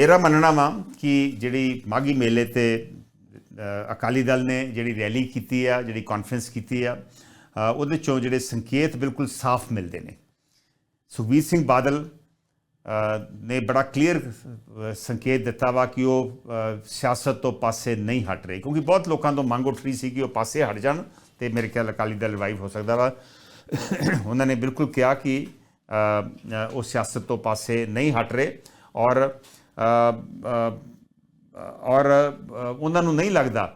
ਮੇਰਾ ਮੰਨਣਾ ਵਾ ਕਿ ਜਿਹੜੀ ਮਾਗੀ ਮੇਲੇ ਤੇ ਅਕਾਲੀ ਦਲ ਨੇ ਜਿਹੜੀ ਰੈਲੀ ਕੀਤੀ ਆ, ਜਿਹੜੀ ਕਾਨਫਰੰਸ ਕੀਤੀ ਆ ਉਹਦੇ ਚੋਂ ਜਿਹੜੇ ਸੰਕੇਤ ਬਿਲਕੁਲ ਸਾਫ਼ ਮਿਲਦੇ ਨੇ। ਸੁਖਬੀਰ ਸਿੰਘ ਬਾਦਲ ਨੇ ਬੜਾ ਕਲੀਅਰ ਸੰਕੇਤ ਦਿੱਤਾ ਵਾ ਕਿ ਉਹ ਸਿਆਸਤ ਤੋਂ ਪਾਸੇ ਨਹੀਂ ਹਟ ਰਹੇ, ਕਿਉਂਕਿ ਬਹੁਤ ਲੋਕਾਂ ਤੋਂ ਮੰਗ ਉੱਠ ਰਹੀ ਸੀ ਕਿ ਉਹ ਪਾਸੇ ਹਟ ਜਾਣ ਤੇ ਮੇਰੇ ਖਿਆਲ ਅਕਾਲੀ ਦਲ ਰਿਵਾਈਵ ਹੋ ਸਕਦਾ ਵਾ। ਉਹਨਾਂ ਨੇ ਬਿਲਕੁਲ ਕਿਹਾ ਕਿ ਉਹ ਸਿਆਸਤ ਤੋਂ ਪਾਸੇ ਨਹੀਂ ਹਟ ਰਹੇ ਔਰ ਔਰ ਉਹਨਾਂ ਨੂੰ ਨਹੀਂ ਲੱਗਦਾ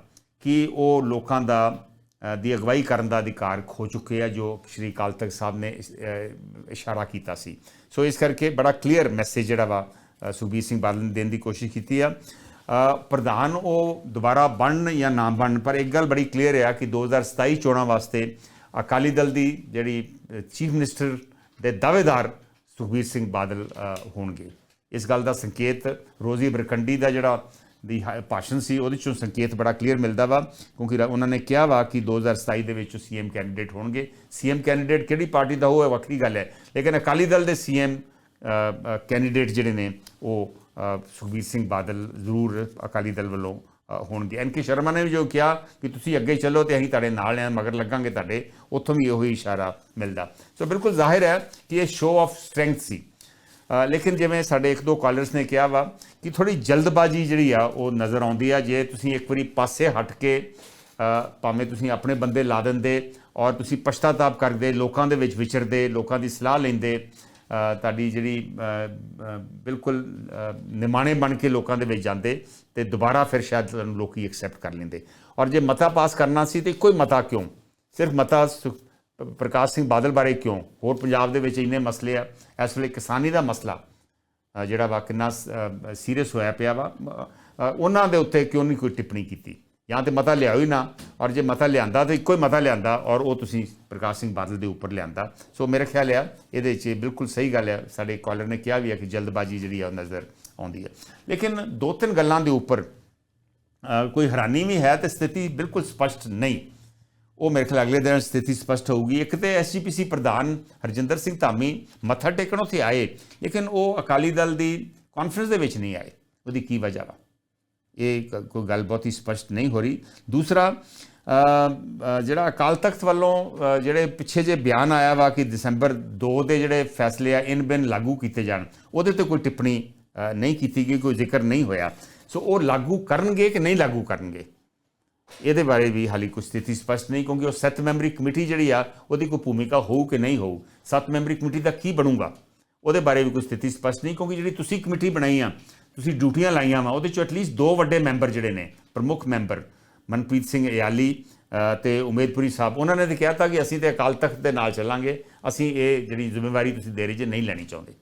ਕਿ ਉਹ ਲੋਕਾਂ ਦਾ ਦੀ ਅਗਵਾਈ ਕਰਨ ਦਾ ਅਧਿਕਾਰ ਖੋ ਚੁੱਕੇ ਆ ਜੋ ਸ਼੍ਰੀ ਅਕਾਲ ਤਖਤ ਸਾਹਿਬ ਨੇ ਇਸ਼ਾਰਾ ਕੀਤਾ ਸੀ। ਸੋ ਇਸ ਕਰਕੇ ਬੜਾ ਕਲੀਅਰ ਮੈਸੇਜ ਜਿਹੜਾ ਵਾ ਸੁਖਬੀਰ ਸਿੰਘ ਬਾਦਲ ਨੇ ਦੇਣ ਦੀ ਕੋਸ਼ਿਸ਼ ਕੀਤੀ ਆ। ਪ੍ਰਧਾਨ ਉਹ ਦੁਬਾਰਾ ਬਣਨ ਜਾਂ ਨਾ ਬਣਨ, ਪਰ ਇੱਕ ਗੱਲ ਬੜੀ ਕਲੀਅਰ ਆ ਕਿ 2027 ਚੋਣਾਂ ਵਾਸਤੇ ਅਕਾਲੀ ਦਲ ਦੀ ਜਿਹੜੀ ਚੀਫ ਮਿਨਿਸਟਰ ਦੇ ਦਾਅਵੇਦਾਰ ਸੁਖਬੀਰ ਸਿੰਘ ਬਾਦਲ ਹੋਣਗੇ। ਇਸ ਗੱਲ ਦਾ ਸੰਕੇਤ ਰੋਜ਼ੀ ਬਰਕੰਡੀ ਦਾ ਜਿਹੜਾ ਦੀ ਹਾ- ਭਾਸ਼ਣ ਸੀ, ਉਹਦੇ ਚੋਂ ਸੰਕੇਤ ਬੜਾ ਕਲੀਅਰ ਮਿਲਦਾ ਵਾ, ਕਿਉਂਕਿ ਰ- ਉਹਨਾਂ ਨੇ ਕਿਹਾ ਵਾ ਕਿ 2027 ਦੇ ਵਿੱਚ ਸੀਐਮ ਕੈਂਡੀਡੇਟ ਹੋਣਗੇ। ਸੀਐਮ ਕੈਂਡੀਡੇਟ ਕਿਹੜੀ ਪਾਰਟੀ ਦਾ ਹੋਵੇ ਵੱਖਰੀ ਗੱਲ ਹੈ। ਲੇਕਿਨ ਅਕਾਲੀ ਦਲ ਦੇ ਸੀਐਮ ਕੈਂਡੀਡੇਟ ਜਿਹੜੇ ਨੇ, ਉਹ ਸੁਖਬੀਰ ਸਿੰਘ ਬਾਦਲ ਜ਼ਰੂਰ ਅਕਾਲੀ ਦਲ ਵੱਲੋਂ ਹੋਣਗੇ। ਐਨ ਕੇ ਸ਼ਰਮਾ ਨੇ ਵੀ ਜੋ ਕਿਹਾ ਕਿ ਤੁਸੀਂ ਅੱਗੇ ਚੱਲੋ ਤੇ ਅਸੀਂ ਤੁਹਾਡੇ ਨਾਲ ਆਂ, ਮਗਰ ਲੱਗਾਂਗੇ ਤੁਹਾਡੇ, ਉੱਥੋਂ ਵੀ ਇਹੋ ਹੀ ਇਸ਼ਾਰਾ ਮਿਲਦਾ। ਸੋ ਬਿਲਕੁਲ ਜ਼ਾਹਿਰ ਹੈ ਕਿ ਇਹ ਸ਼ੋਅ ਆਫ ਸਟਰੈਂਥ ਸੀ। ਲੇਕਿਨ ਜਿਵੇਂ ਸਾਡੇ ਇੱਕ ਦੋ ਕਾਲਰਸ ਨੇ ਕਿਹਾ ਵਾ ਕਿ ਥੋੜੀ ਜਲਦਬਾਜ਼ੀ ਜਿਹੜੀ ਆ, ਉਹ ਨਜ਼ਰ ਆਉਂਦੀ ਆ। ਜੇ ਤੁਸੀਂ ਇੱਕ ਵਾਰੀ ਪਾਸੇ ਹਟ ਕੇ ਭਾਵੇਂ ਤੁਸੀਂ ਆਪਣੇ ਬੰਦੇ ਲਾ ਦਿੰਦੇ ਔਰ ਤੁਸੀਂ ਪਛਤਾਤਾਪ ਕਰਦੇ, ਲੋਕਾਂ ਦੇ ਵਿੱਚ ਵਿਚਰਦੇ, ਲੋਕਾਂ ਦੀ ਸਲਾਹ ਲੈਂਦੇ ਤੁਹਾਡੀ ਜਿਹੜੀ ਬਿਲਕੁਲ ਨਿਮਾਣੇ ਬਣ ਕੇ ਲੋਕਾਂ ਦੇ ਵਿੱਚ ਜਾਂਦੇ ਤੇ ਦੁਬਾਰਾ ਫਿਰ ਸ਼ਾਇਦ ਤੁਹਾਨੂੰ ਲੋਕੀ ਐਕਸੈਪਟ ਕਰ ਲੈਂਦੇ। ਔਰ ਜੇ ਮਤਾ ਪਾਸ ਕਰਨਾ ਸੀ ਤੇ ਇੱਕੋ ਮਤਾ ਕਿਉਂ? ਸਿਰਫ ਮਤਾ ਸੁ- ਪ੍ਰਕਾਸ਼ ਸਿੰਘ ਬਾਦਲ ਬਾਰੇ ਕਿਉਂ? ਹੋਰ ਪੰਜਾਬ ਦੇ ਵਿੱਚ ਇੰਨੇ ਮਸਲੇ ਆ। ਇਸ ਵੇਲੇ ਕਿਸਾਨੀ ਦਾ ਮਸਲਾ ਜਿਹੜਾ ਵਾ ਕਿੰਨਾ ਸੀਰੀਅਸ ਹੋਇਆ ਪਿਆ ਵਾ। ਉਹਨਾਂ ਦੇ ਉੱਤੇ ਕਿਉਂ ਨਹੀਂ ਕੋਈ ਟਿੱਪਣੀ ਕੀਤੀ? ਜਾਂ ਤੇ ਮਤਾ ਲਿਆਓ ਹੀ ਨਾ, ਔਰ ਜੇ ਮਤਾ ਲਿਆਂਦਾ ਤਾਂ ਇੱਕੋ ਹੀ ਮਤਾ ਲਿਆਂਦਾ, ਔਰ ਉਹ ਤੁਸੀਂ ਪ੍ਰਕਾਸ਼ ਸਿੰਘ ਬਾਦਲ ਦੇ ਉੱਪਰ ਲਿਆਂਦਾ। ਸੋ ਮੇਰੇ ਖਿਆਲ ਆ, ਇਹਦੇ 'ਚ ਬਿਲਕੁਲ ਸਹੀ ਗੱਲ ਆ। ਸਾਡੇ ਕਾਲਰ ਨੇ ਕਿਹਾ ਵੀ ਆ ਕਿ ਜਲਦਬਾਜ਼ੀ ਜਿਹੜੀ ਆ ਉਹ ਨਜ਼ਰ ਆਉਂਦੀ ਹੈ ਲੇਕਿਨ ਦੋ ਤਿੰਨ ਗੱਲਾਂ ਦੇ ਉੱਪਰ ਕੋਈ ਹੈਰਾਨੀ ਵੀ ਹੈ ਤੇ ਸਥਿਤੀ ਬਿਲਕੁਲ ਸਪਸ਼ਟ ਨਹੀਂ। ਉਹ ਮੇਰੇ ਖਿਆਲ ਅਗਲੇ ਦਿਨ ਸਥਿਤੀ ਸਪਸ਼ਟ ਹੋਊਗੀ। ਇੱਕ ਤੇ ਐਸਜੀਪੀਸੀ ਪ੍ਰਧਾਨ ਹਰਜਿੰਦਰ ਸਿੰਘ ਧਾਮੀ ਮੱਥਾ ਟੇਕਣ ਉੱਥੇ ਆਏ, ਲੇਕਿਨ ਉਹ ਅਕਾਲੀ ਦਲ ਦੀ ਕਾਨਫਰੰਸ ਦੇ ਵਿੱਚ ਨਹੀਂ ਆਏ। ਉਹਦੀ ਕੀ ਵਜ੍ਹਾ ਵਾ? ਇਹ ਕ- ਕੋਈ ਗੱਲ ਬਹੁਤੀ ਸਪਸ਼ਟ ਨਹੀਂ ਹੋ ਰਹੀ। ਦੂਸਰਾ ਜਿਹੜਾ ਅਕਾਲ ਤਖਤ ਵੱਲੋਂ ਜਿਹੜੇ ਪਿੱਛੇ ਜੇ ਬਿਆਨ ਆਇਆ ਵਾ ਕਿ ਦਸੰਬਰ 2 ਦੇ ਜਿਹੜੇ ਫੈਸਲੇ ਆ, ਇਨ ਬਿਨ ਲਾਗੂ ਕੀਤੇ ਜਾਣ, ਉਹਦੇ ਤੇ ਕੋਈ ਟਿੱਪਣੀ ਨਹੀਂ ਕੀਤੀ ਗਈ, ਕੋਈ ਜ਼ਿਕਰ ਨਹੀਂ ਹੋਇਆ। ਸੋ ਉਹ ਲਾਗੂ ਕਰਨਗੇ ਕਿ ਨਹੀਂ ਲਾਗੂ ਕਰਨਗੇ? ਇਹਦੇ ਬਾਰੇ ਵੀ ਹਾਲੀ ਕੋਈ ਸਥਿਤੀ ਸਪਸ਼ਟ ਨਹੀਂ ਕਿਉਂਕਿ ਉਹ ਸੱਤ ਮੈਂਬਰੀ ਕਮੇਟੀ ਜਿਹੜੀ ਆ ਉਹਦੀ ਕੋਈ ਭੂਮਿਕਾ ਹੋਊ ਕਿ ਨਹੀਂ ਹੋਊ ਸੱਤ ਮੈਂਬਰੀ ਕਮੇਟੀ ਦਾ ਕੀ ਬਣੂਗਾ? ਉਹਦੇ ਬਾਰੇ ਵੀ ਕੋਈ ਸਥਿਤੀ ਸਪਸ਼ਟ ਨਹੀਂ ਕਿਉਂਕਿ ਜਿਹੜੀ ਤੁਸੀਂ ਕਮੇਟੀ ਬਣਾਈ ਆ ਤੁਸੀਂ ਡਿਊਟੀਆਂ ਲਾਈਆਂ ਵਾ ਉਹਦੇ ਚੋਂ ਐਟਲੀਸਟ ਦੋ ਵੱਡੇ ਮੈਂਬਰ ਜਿਹੜੇ ਨੇ ਪ੍ਰਮੁੱਖ ਮੈਂਬਰ ਮਨਪ੍ਰੀਤ ਸਿੰਘ ਇਆਲੀ ਅ, ਤੇ ਉਮੇਦਪੁਰੀ ਸਾਹਿਬ ਉਹਨਾਂ ਨੇ ਤਾਂ ਕਿਹਾ ਤਾਂ ਕਿ ਅਸੀਂ ਤੇ ਅਕਾਲ ਤਖਤ ਦੇ ਨਾਲ ਚੱਲਾਂਗੇ ਅਸੀਂ ਇਹ ਜਿਹੜੀ ਜ਼ਿੰਮੇਵਾਰੀ ਤੁਸੀਂ ਦੇ ਰਹੇ ਜੇ ਨਹੀਂ ਲੈਣੀ ਚਾਹੁੰਦੇ।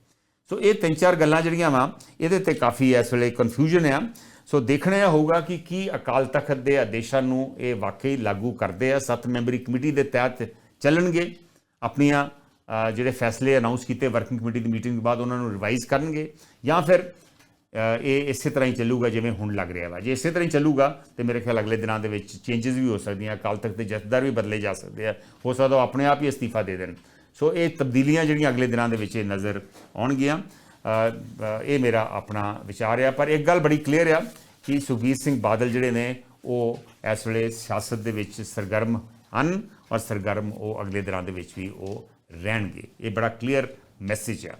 ਸੋ ਇਹ ਤਿੰਨ ਚਾਰ ਗੱਲਾਂ ਜਿਹੜੀਆਂ ਵਾ ਇਹਦੇ ਤੇ ਕਾਫੀ ਇਸ ਵੇਲੇ ਕਨਫਿਊਜ਼ਨ ਆ। ਸੋ ਦੇਖਣਾ ਇਹ ਹੋਊਗਾ ਕਿ ਕੀ ਅਕਾਲ ਤਖਤ ਦੇ ਆਦੇਸ਼ਾਂ ਨੂੰ ਇਹ ਵਾਕਈ ਲਾਗੂ ਕਰਦੇ ਆ। ਸੱਤ ਮੈਂਬਰੀ ਕਮੇਟੀ ਦੇ ਤਹਿਤ ਚੱਲਣਗੇ। ਆਪਣੀਆਂ ਜਿਹੜੇ ਫੈਸਲੇ ਅਨਾਉਂਸ ਕੀਤੇ ਵਰਕਿੰਗ ਕਮੇਟੀ ਦੀ ਮੀਟਿੰਗ ਤੋਂ ਬਾਅਦ ਉਹਨਾਂ ਨੂੰ ਰਿਵਾਈਜ਼ ਕਰਨਗੇ ਜਾਂ ਫਿਰ ਇਹ ਇਸੇ ਤਰ੍ਹਾਂ ਹੀ ਚੱਲੂਗਾ ਜਿਵੇਂ ਹੁਣ ਲੱਗ ਰਿਹਾ ਵਾ। ਜੇ ਇਸੇ ਤਰ੍ਹਾਂ ਹੀ ਚੱਲੂਗਾ ਤੇ ਮੇਰੇ ਖਿਆਲ ਅਗਲੇ ਦਿਨਾਂ ਦੇ ਵਿੱਚ ਚੇਂਜਸ ਵੀ ਹੋ ਸਕਦੀਆਂ, ਅਕਾਲ ਤਖਤ ਦੇ ਜਥੇਦਾਰ ਵੀ ਬਦਲੇ ਜਾ ਸਕਦੇ ਆ। ਹੋ ਸਕਦਾ ਉਹ ਆਪਣੇ ਆਪ ਹੀ ਅਸਤੀਫਾ ਦੇ ਦੇਣ। ਸੋ ਇਹ ਤਬਦੀਲੀਆਂ ਜਿਹੜੀਆਂ ਅਗਲੇ ਦਿਨਾਂ ਦੇ ਵਿੱਚ ਇਹ ਨਜ਼ਰ ਆਉਣਗੀਆਂ। ਇਹ ਮੇਰਾ ਆਪਣਾ ਵਿਚਾਰ ਆ। ਪਰ ਇੱਕ ਗੱਲ ਬੜੀ ਕਲੀਅਰ ਆ ਕਿ ਸੁਖਬੀਰ ਸਿੰਘ ਬਾਦਲ ਜਿਹੜੇ ਨੇ, ਉਹ ਇਸ ਵੇਲੇ ਸਿਆਸਤ ਦੇ ਵਿੱਚ ਸਰਗਰਮ ਹਨ ਔਰ ਸਰਗਰਮ ਉਹ ਅਗਲੇ ਦਿਨਾਂ ਦੇ ਵਿੱਚ ਵੀ ਉਹ ਰਹਿਣਗੇ। ਇਹ ਬੜਾ ਕਲੀਅਰ ਮੈਸੇਜ ਆ।